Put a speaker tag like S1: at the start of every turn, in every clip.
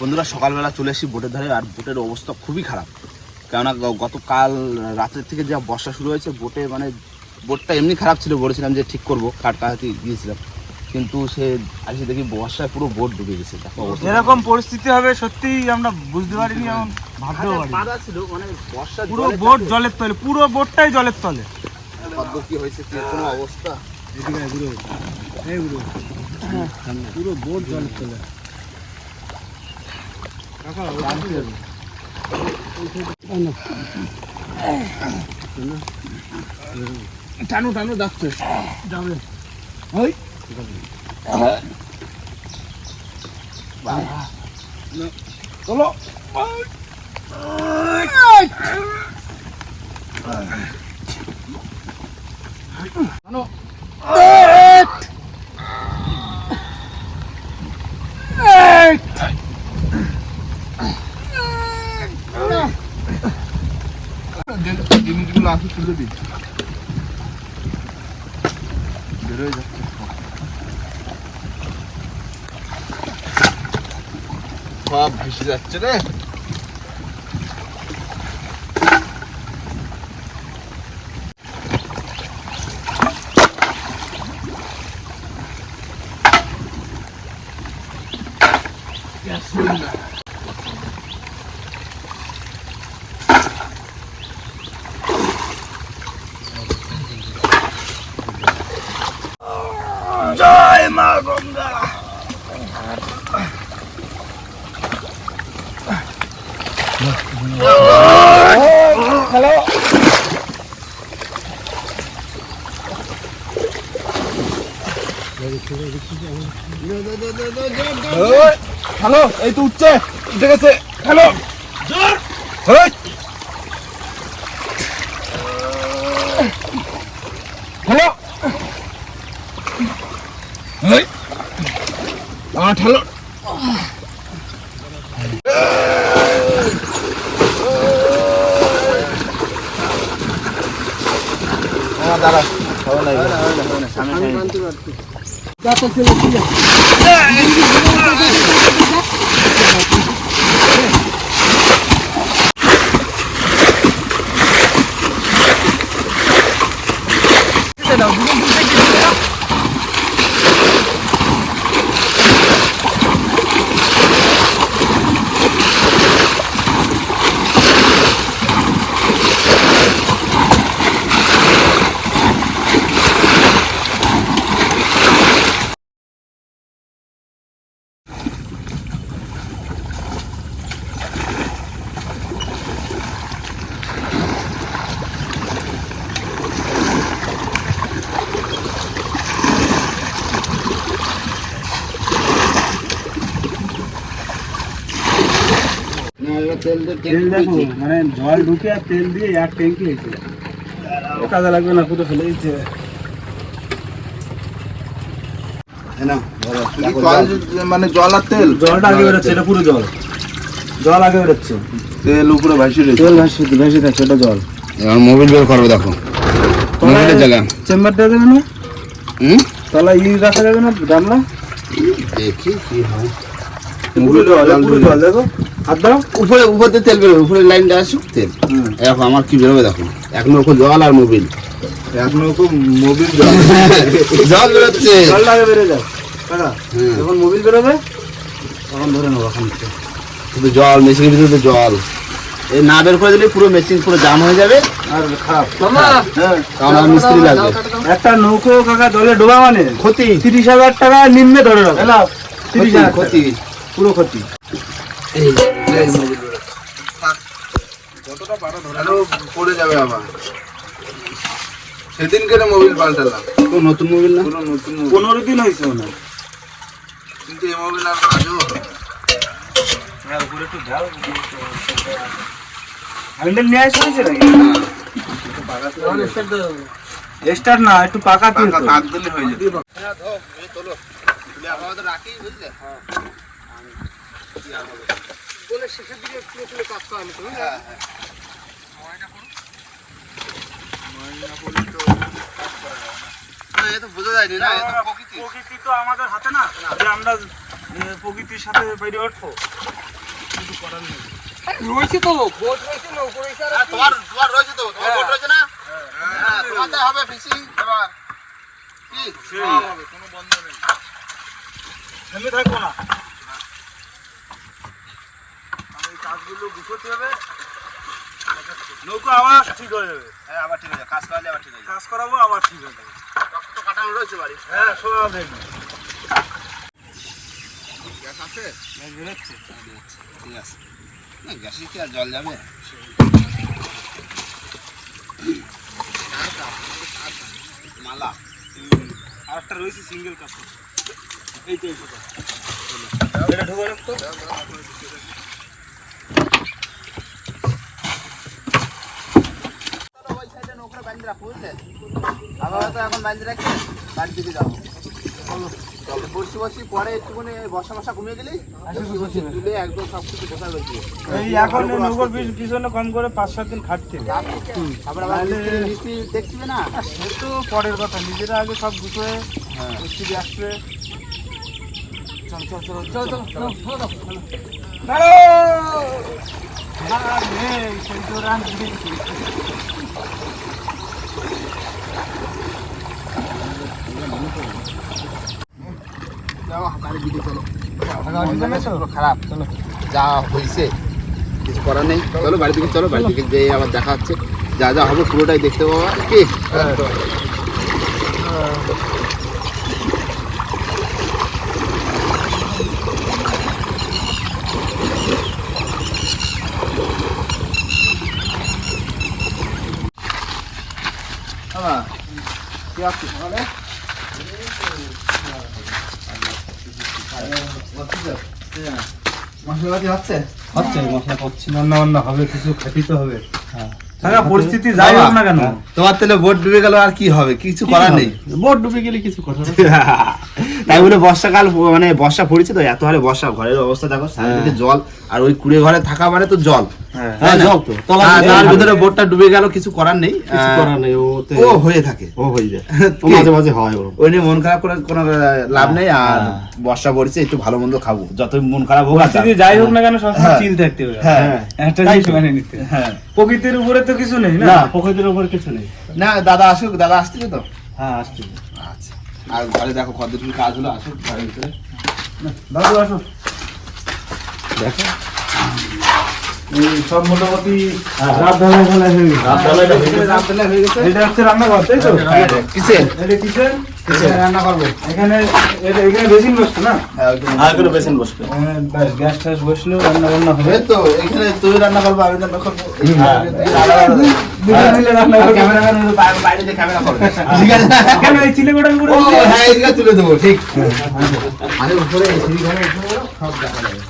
S1: বন্ধুরা সকালবেলা চলে এসেছি বোটের ধারে আর বোটের অবস্থা খুবই খারাপ। কেননা গতকাল রাতের থেকে যা বর্ষা শুরু হয়েছে বোটে মানে বোটটা এমনি খারাপ ছিল বলেছিলাম যে ঠিক করব কাট কাটাতে গিয়েছিলাম। কিন্তু সে আসে দেখি বর্ষায় পুরো বোট ডুবে গেছে।
S2: যেরকম পরিস্থিতি হবে সত্যিই আমরা বুঝতে পারিনি ভাবতেও
S1: হাজার
S2: পারিনি।
S1: বাধা ছিল মানে বর্ষা
S2: পুরো বোট জলের তলে পুরো বোটটাই জলের তলে।
S1: কি হয়েছে কি কোনো অবস্থা?
S2: পুরো বোট জলের তলে।
S1: টানো টানো যাচ্ছে।
S2: যাবে।
S1: চলো। জিনিসগুলো আছে তুলে দিই বেরোয় যাচ্ছে সব ভেসে ฮัลโหลเฮ้ยฮัลโหลไอ้ตุ๊ดเจ๊เจ๊ก
S3: เซ่ฮัลโหลเฮ้ยฮัลโหลเฮ้ยอ่าฮัลโหล
S1: અટકી তেল
S2: তেল দেখো মানে জল ঢুকে আর তেল দিয়ে এক ট্যাঙ্কি হয়েছে। ও কাজে লাগবে না পুরো ফেলে দিচ্ছে।
S1: মানে জল আর তেল?
S2: জলটা আগে বেরোচ্ছে এটা পুরো জল। জল আগে বেরোচ্ছে।
S1: তেল উপরে ভাসি রয়েছে
S2: তেল ভাসি ভেসে থাকছে এটা জল।
S1: এবার মোবিল বের করবে দেখো। মোবিলের জায়গা
S2: চেম্বারটা দেবে না?
S1: হুম?
S2: তলা ই রাখা যাবে না গামলা
S1: দেখি কি হয়।
S2: পুরো জল জল দেখো। হাত দাও।
S1: উপরে উপর দিয়ে তেল বেরোবে উপরে লাইনটা আসুক তেল। দেখো আমার কি বেরোবে দেখো। এক নৌকো জল আর মোবিল।
S2: এখন খুব মোবিল জল।
S1: জল বেরোচ্ছে।
S2: জলটা আগে বেরো যাও কাকা যখন মোবিল বেরোবে তখন ধরে নেব এখন
S1: শুধু জল মেশিনের ভিতরে তো জল। এই না বের করে দিলে পুরো মেশিন পুরো জাম হয়ে যাবে।
S2: আর খারাপ। হ্যাঁ।
S1: কারণ আর মিস্ত্রি লাগবে।
S2: একটা নৌকো কাকা জলে ডোবা মানে?
S1: ক্ষতি।
S2: তিরিশ হাজার টাকা নিম্নে ধরে রাখো। তিরিশ হাজার
S1: ক্ষতি
S2: ক্ষতি। পুরো ক্ষতি
S1: আরও পড়ে যাবে আবার। সেদিন কেন মোবিল পাল্টালাম। তো নতুন মোবিল না? পুরো নতুন
S2: পনেরো দিন হয়েছে
S1: কিন্তু এই মোবিল আর কাজও
S2: হ্যান্ডেল নিয়ে আসতে হয়েছে নাকি? স্টার না একটু পাকা দিয়ে
S1: পাকা কাক দিলে হয়ে। যেত বোঝা যায়নি না এ তো প্রকৃতি
S2: প্রকৃতি তো আমাদের হাতে না যে আমরা প্রকৃতির সাথে বেরিয়ে উঠবো
S4: রয়েছে তো বোট রয়েছে নৌকো রয়েছে
S1: তোমার তোমার রয়েছে তো তোমার
S4: হ্যাঁ।
S1: বোট রয়েছে না হ্যাঁ তোমাদের হবে ফিশিং এবার কি
S2: থেমে থাকব না নৌকো আবার ঠিক হয়ে যাবে।
S1: হ্যাঁ আবার ঠিক আছে কাজ করলে আবার ঠিক আছে
S2: কাজ করাবো আবার ঠিক হয়ে যাবে।
S1: রক্ত তো কাটানো রয়েছে বাড়ি।
S2: হ্যাঁ সব দেখবি
S1: গ্যাস আছে? বেরোচ্ছে। ঠিক আছে। না গ্যাসে কি আর জল যাবে? মালা।
S2: আর একটা রয়েছে সিঙ্গেল কাপ এই তো এই তো। এটা ঢুকে রাখতো
S1: ওই সাইডে নৌকা বাঁধে রাখো বুঝলে তো এখন বাঁধে রাখছে বাড়ির দিকে যাব। বসি বসি পরে একটুখানি বসা বসা কমিয়ে দিলেই তুলে একদম সব কিছু বসা রয়েছে
S2: এই এখন নৌকোর পিছনে কম করে পাঁচ সাত দিন খাটতে হবে।
S1: আবার মিস্ত্রি মিস্ত্রি দেখছিবে না?
S2: সে তো পরের কথা নিজেরা আগে সব গুছোয়ে
S1: হ্যাঁ।
S2: মিস্ত্রি আসবে।
S1: চল চল চল চল চল চলো
S2: অসুবিধা নেই তো?
S1: পুরো খারাপ চলো। যা হয়েছে কিছু করার নেই। চলো বাড়ির দিকে চলো বাড়ির দিকে যেয়ে আবার দেখা হচ্ছে। যা যা হবে পুরোটাই দেখতে পাবো। কি? বাবা কি আসছে সকালে মশলাপাতি হচ্ছে
S2: হচ্ছে মশলা করছি রান্না বান্না হবে কিছু খেতে হবে। থাকা পরিস্থিতি যাই হোক না কেন।
S1: তোমার তাহলে বোট ডুবে গেল আর কি হবে? কিছু করার নেই।
S2: বোট ডুবে গেলে কিছু কথা
S1: তাই বলে বর্ষাকাল মানে বর্ষা পড়েছে তো এত হারে বর্ষা ঘরের অবস্থা দেখো চারিদিকে জল আর ওই কুড়ে ঘরে থাকা মানে তো জল।
S2: হ্যাঁ
S1: তাই না?
S2: জল তো তলা
S1: হ্যাঁ,
S2: থেকে
S1: তার ভিতরে বোটটা ডুবে গেল কিছু করার নেই।
S2: কিছু
S1: আহ,
S2: করার নেই ওতে
S1: ও হয়ে থাকে।
S2: ও হয়ে যায়। মাঝে মাঝে হয়
S1: ওই নিয়ে মন খারাপ করে কোনো লাভ নেই আর
S2: হ্যাঁ।
S1: বর্ষা পড়েছে একটু ভালো মন্দ খাব যত মন খারাপ হোক আর
S2: যাই হোক না কেন সবসময়
S1: হ্যাঁ।
S2: চিল থাকতে হবে।
S1: হ্যাঁ। হ্যাঁ
S2: প্রকৃতির উপরে তো কিছু নেই না? প্রকৃতির উপরে কিছু নেই।
S1: না দাদা আসুক দাদা আসছিল তো?
S2: হ্যাঁ আসছে।
S1: আর ঘরে দেখো কতটুকু কাজ হলো আসো ঘরের ভিতরে।
S2: দাদু আসো। দেখো। সব মোটামুটি রাত ঢালাই ঢালাই হয়ে গেছে।
S1: রাত্রে হয়ে গেছে।
S2: এটা হচ্ছে রান্নাঘর তাই তো?
S1: কিসের?
S2: এটা কিচেন
S1: কিসের? রান্না করব।
S2: এখানে এটা এখানে বেসিন বসতো না?
S1: হ্যাঁ,
S2: আর কোনো বেসিন বসবে। ব্যাস গ্যাস ট্যাস বসল রান্না বান্না হবে।
S1: তো এখানে তুই রান্না করব আমি রান্না করব।
S2: হ্যাঁ।
S1: হ্যাঁ। তুলে দেবো ঠিক। আরে উপরে এই সিঁড়ি সব দেখা যাবে।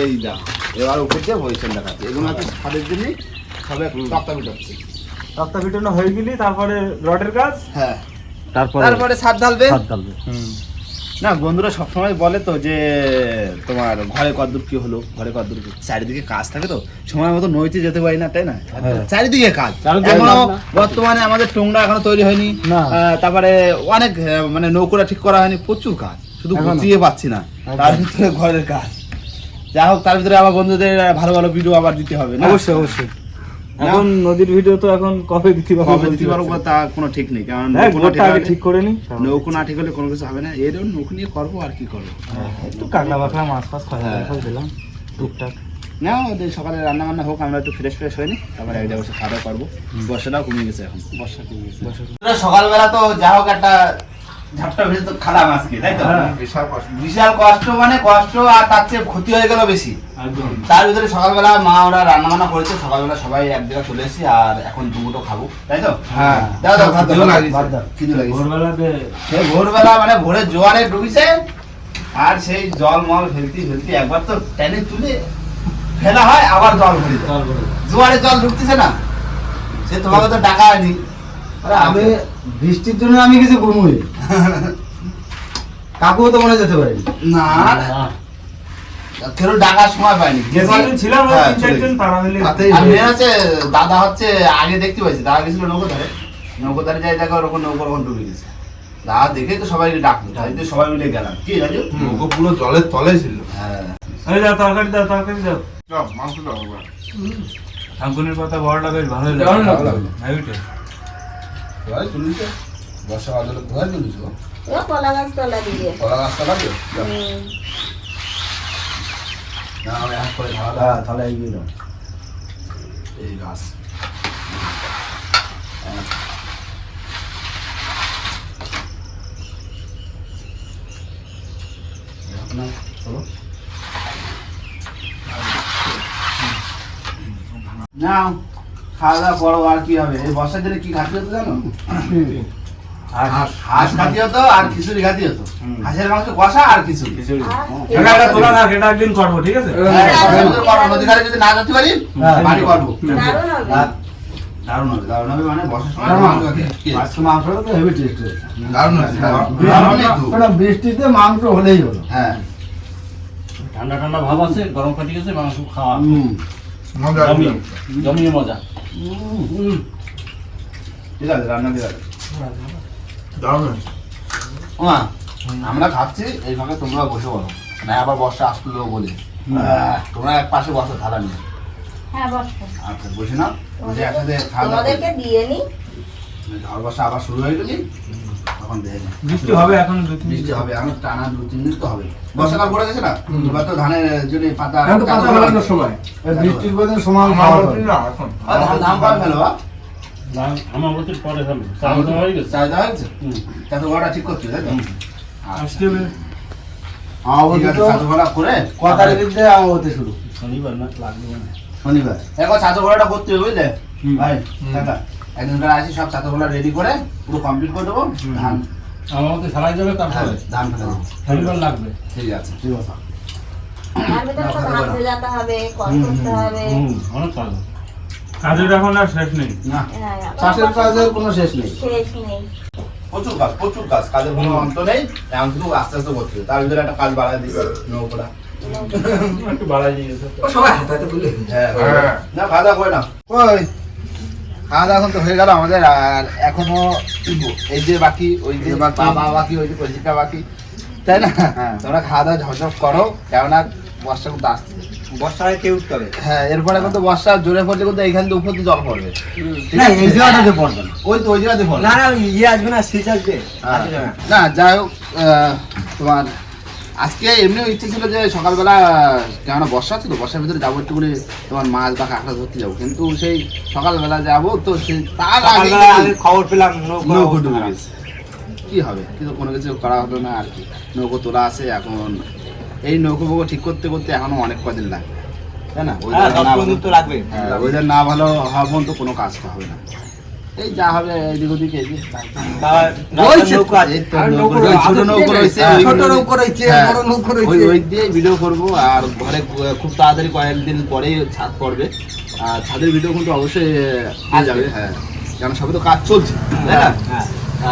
S1: এই যা এবার উপর দিয়ে বইছেন দেখাচ্ছে। এগুলো হচ্ছে ছাদের জন্য সবে তক্তা বিটাচ্ছে
S2: তক্তা পিটানো হয়ে গেলি তারপরে রডের কাজ?
S1: হ্যাঁ।
S2: তারপরে
S1: তারপরে ছাদ ঢালবে?
S2: ঢালবে।
S1: না বন্ধুরা সবসময় বলে তো যে তোমার ঘরে কদ্দূর কি হলো? ঘরে কদ্দূর কি? চারিদিকে কাজ থাকে তো? সময় মতো নইতে যেতে পারি না তাই না?
S2: হ্যাঁ।
S1: চারিদিকে কাজ।
S2: এখনও
S1: বর্তমানে আমাদের টোংরা এখনও তৈরি হয়নি।
S2: না।
S1: আহ, তারপরে অনেক মানে নৌকোটা ঠিক করা হয়নি। প্রচুর কাজ। শুধু। গুছিয়ে পাচ্ছি না। তার ভিতরে ঘরের কাজ। যাই হোক তার ভিতরে আবার বন্ধুদের ভালো ভালো ভিডিও আবার দিতে হবে না?
S2: অবশ্যই অবশ্যই। এখন নদীর ভিডিও তো এখন কবে দিতে পারব?
S1: কবে দিতে পারব তা কোনো ঠিক নেই কারণ
S2: হ্যাঁ
S1: নৌকো না
S2: গোটা আগে ঠিক করে নি।
S1: নৌকো না ঠিক হলে কোনো কিছু হবে না। এরকম নৌকো নিয়ে করব আর কি করব।
S2: একটু কাঁকড়া বাকড়া মাছ ফাছ খাওয়া
S1: হ্যাঁ।
S2: খাওয়া দিলাম টুকটাক।
S1: না ওদের সকালে রান্না বান্না হোক আমরা একটু ফ্রেশ ফ্রেশ হয়নি। তারপরে এক জায়গায় খাওয়া দাওয়া করব। বর্ষাটাও কমে গেছে এখন।
S2: বর্ষা কমে গেছে।
S1: সকালবেলা তো যা হোক একটা ঝাপটা ভেজে তো খালাম আজকে তাই তো?
S2: হ্যাঁ।
S1: বিশাল কষ্ট। বিশাল কষ্ট মানে কষ্ট আর তার চেয়ে ক্ষতি হয়ে গেল বেশি।
S2: একদম।
S1: তার ভিতরে সকালবেলা মা ওরা রান্না বান্না করেছে সকালবেলা সবাই এক জায়গায় চলে এসেছি আর এখন দুটো খাব তাই তো?
S2: হ্যাঁ।
S1: দাও দাও ভাত দাও,
S2: লাগিয়েছে।
S1: ভাত দাও, খিদে লাগিয়েছে।
S2: ভোরবেলাতে
S1: সে ভোরবেলা মানে ভোরের জোয়ারে ডুবিছে আর সেই জল মল ফেলতি ফেলতি একবার তো টেনে তুলে ফেলা হয় আবার জল ভরে
S2: জল ভরে
S1: জোয়ারে জল ঢুকতেছে না। সে তোমাকে তো ডাকা হয়নি।
S5: আরে আমি বৃষ্টির জন্য আমি কিছু ঘুমুই। কাকুও তো মনে যেতে পারি
S1: না। কেউ ডাকার সময় পায়নি
S2: ছিলাম ওই
S1: হ্যাঁ,
S2: তিন
S1: চলে
S2: চারজন তারা মিলে
S5: তাতেই
S1: আর
S5: হয়ে
S1: মেয়ে হচ্ছে দাদা হচ্ছে আগে দেখতে পাচ্ছি দাদা গেছিল নৌকো ধারে নৌকো ধারে যাই দেখো ওরকম নৌকো ওরকম ডুবে গেছে। দা দেখে তো সবাই ডাকলো তাই তো সবাই মিলে গেলাম। কি রাজু?
S3: নৌকো পুরো জলের তলে ছিল।
S1: হ্যাঁ।
S2: দাও তরকারি দাও তরকারি দাও।
S3: মাংস দাও
S2: পাতা বড়টা বেশ ভালোই
S4: ভালো
S2: লাগে।
S4: লাগল।
S2: হেভি টেস্ট
S1: কোথায় তুলিস বর্ষা বাদলে কোথায় তুলিস
S6: ও কলা গাছ তলা দিয়ে।
S1: কলা গাছটা লাগবে
S6: হুম।
S1: না আমি এক করে
S5: হ্যাঁ তাহলে এগিয়ে দাও।
S1: এই গাছ। না খাওয়া দাওয়া করো আর কি হবে? এই বর্ষার দিনে কি ঘাটি হতো জানো? হাঁস ঘাটি হতো আর খিচুড়ি ঘাটি হতো হাঁসের মাংস কষা আর খিচুড়ি।
S2: এটা একদিন করব ঠিক আছে?
S1: হ্যাঁ, যদি না যেতে পারি
S5: হ্যাঁ।
S1: বাড়ি করব।
S6: দারুণ হবে।
S1: দারুণ হবে। মানে বর্ষার সময়
S5: দারুণ
S1: মাংস
S5: তো হেভি টেস্ট
S1: দারুণ।
S5: ওটা বৃষ্টিতে মাংস হলেই হলো।
S1: হ্যাঁ।
S4: ঠান্ডা ঠান্ডা ভাব আছে গরম কাটি গেছে মাংস খাওয়া। জমিয়ে মজা।
S1: ঠিক আছে রান্না ঠিক আছে
S3: দারুণ।
S1: আমরা খাচ্ছি এই ফাঁকে তোমরা বসে বলো না আবার বর্ষা আসলো বলে। তোমরা এক পাশে বসো থালা নিয়ে।
S6: হ্যাঁ
S1: আচ্ছা বসে নাও। বসে একসাথে খাওয়া দাওয়া
S6: দিয়ে নি।
S1: ঝড় বর্ষা আবার শুরু হয়ে গেলি। তখন দেখে
S2: বৃষ্টি হবে এখন দু তিন
S1: বৃষ্টি হবে এখন টানা দু তিন দিন তো হবে। বর্ষাকাল পড়ে গেছে না? এবার তো ধানের জন্য পাতা
S2: এখন তো পাতা ফেলানোর সময়।
S5: বৃষ্টির
S3: না, এখন।
S1: ধান ফেলো
S4: আমার বলতে পরে ফেলব চাল দেওয়া হয়ে গেছে।
S1: চাহিদা হয়েছে?
S4: হুম।
S1: চাতু ঘোড়া ঠিক করছি তাই তো? আচ্ছা।
S2: আজকে বে-
S1: ঠিক আছে চাতু ঘোড়া করে
S5: ক তারিখের দিয়ে আমাবতী শুরু।
S4: শনিবার না লাগবে না।
S1: শনিবার। এখন ঘোড়াটা করতে হবে বুঝলে? ভাই একদিন আসি সব চাতু ঘোড়া রেডি করে পুরো কমপ্লিট করে দেবো ধান।
S4: আমার মতে সারাই যাবে
S1: হ্যাঁ,
S4: তারপরে
S1: ধান ফেলে দেবো।
S4: লাগবে।
S1: ঠিক আছে।
S5: ঠিক আছে।
S6: তার ভিতরে তো ধান ভেজাতে হবে কল করতে হবে।
S4: হুম অনেক কাজ
S2: কাজের এখন আর শেষ নেই।
S1: না
S6: হ্যাঁ,
S5: চাষের কাজের কোনো শেষ নেই।
S1: প্রচুর কাজ প্রচুর কাজ। কাজের কোনো অন্ত নেই। এখন শুধু আস্তে আস্তে করতে তার ভিতরে একটা কাজ বাড়ায় দিচ্ছে নৌকোটা।
S2: একটু বাড়াই দিয়েছে।
S1: হ্যাঁ
S3: হ্যাঁ।
S1: না খাওয়া দাওয়া করে না খাওয়া দাওয়া এখন তো হয়ে গেল আমাদের আর এখনও এই যে বাকি ওই যে বাবা বাকি ওই যে কচিকা বাকি তাই না?
S5: হ্যাঁ।
S1: তোমরা খাওয়া দাওয়া ঝপঝপ করো কেননা বর্ষা কিন্তু আসছে।
S2: বর্ষায় কেউ উঠতে হবে
S1: হ্যাঁ এরপরে কিন্তু বর্ষা জোরে পড়লে কিন্তু এইখান থেকে উপর জল পড়বে।
S5: না এই জায়গাটাতে পড়বে
S1: ওই তো ওই জায়গাতে পড়বে।
S2: না ইয়ে আসবে না শীত আসবে।
S1: হ্যাঁ। না যাই হোক আহ, তোমার আজকে এমনিও ইচ্ছে ছিল যে সকালবেলা কেননা বর্ষা ছিল বর্ষার ভিতরে যাব একটু করে তোমার মাছ বা কাঁকড়া ধরতে যাব। কিন্তু সেই সকালবেলা যাব তো সেই তার আগে
S2: খবর পেলাম
S1: নৌকো ডুবে গেছে। কি হবে? কিন্তু কোনো কিছু করা হলো না আর কি। নৌকো তোলা আছে এখন। এই নৌকো ফৌকো ঠিক করতে করতে এখনও অনেক কদিন লাগবে। তাই না?
S2: হ্যাঁ
S1: ওয়েদার না ভালো- হ্যাঁ, ওয়েদার না ভালো হওয়া পর্যন্ত কোনো কাজ হবে না। এই যা হবে এদিক ওদিক এই ছোট নৌকো রয়েছে,
S5: হ্যাঁ,
S1: ওই-
S5: ছোট নৌকো রয়েছে,
S1: হ্যাঁ,
S5: বড় নৌকো রয়েছে।
S1: ওই দিয়ে ভিডিও করব আর ঘরে খুব তাড়াতাড়ি কয়েকদিন পরেই ছাদ পড়বে। আর ছাদের ভিডিও কিন্তু অবশ্যই হয়ে যাবে হ্যাঁ। কারণ সবে তো কাজ চলছে তাই না?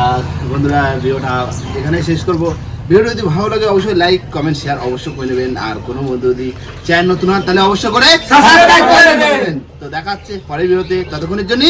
S1: আর বন্ধুরা ভিডিওটা এখানেই শেষ করব। ভিডিওটা যদি ভালো লাগে, অবশ্যই লাইক কমেন্ট শেয়ার অবশ্যই করে নেবেন। আর কোনো বন্ধু যদি চ্যানেল নতুন হন তাহলে অবশ্যই করে তো দেখা হচ্ছে পরের ভিডিওতে। ততক্ষণের জন্য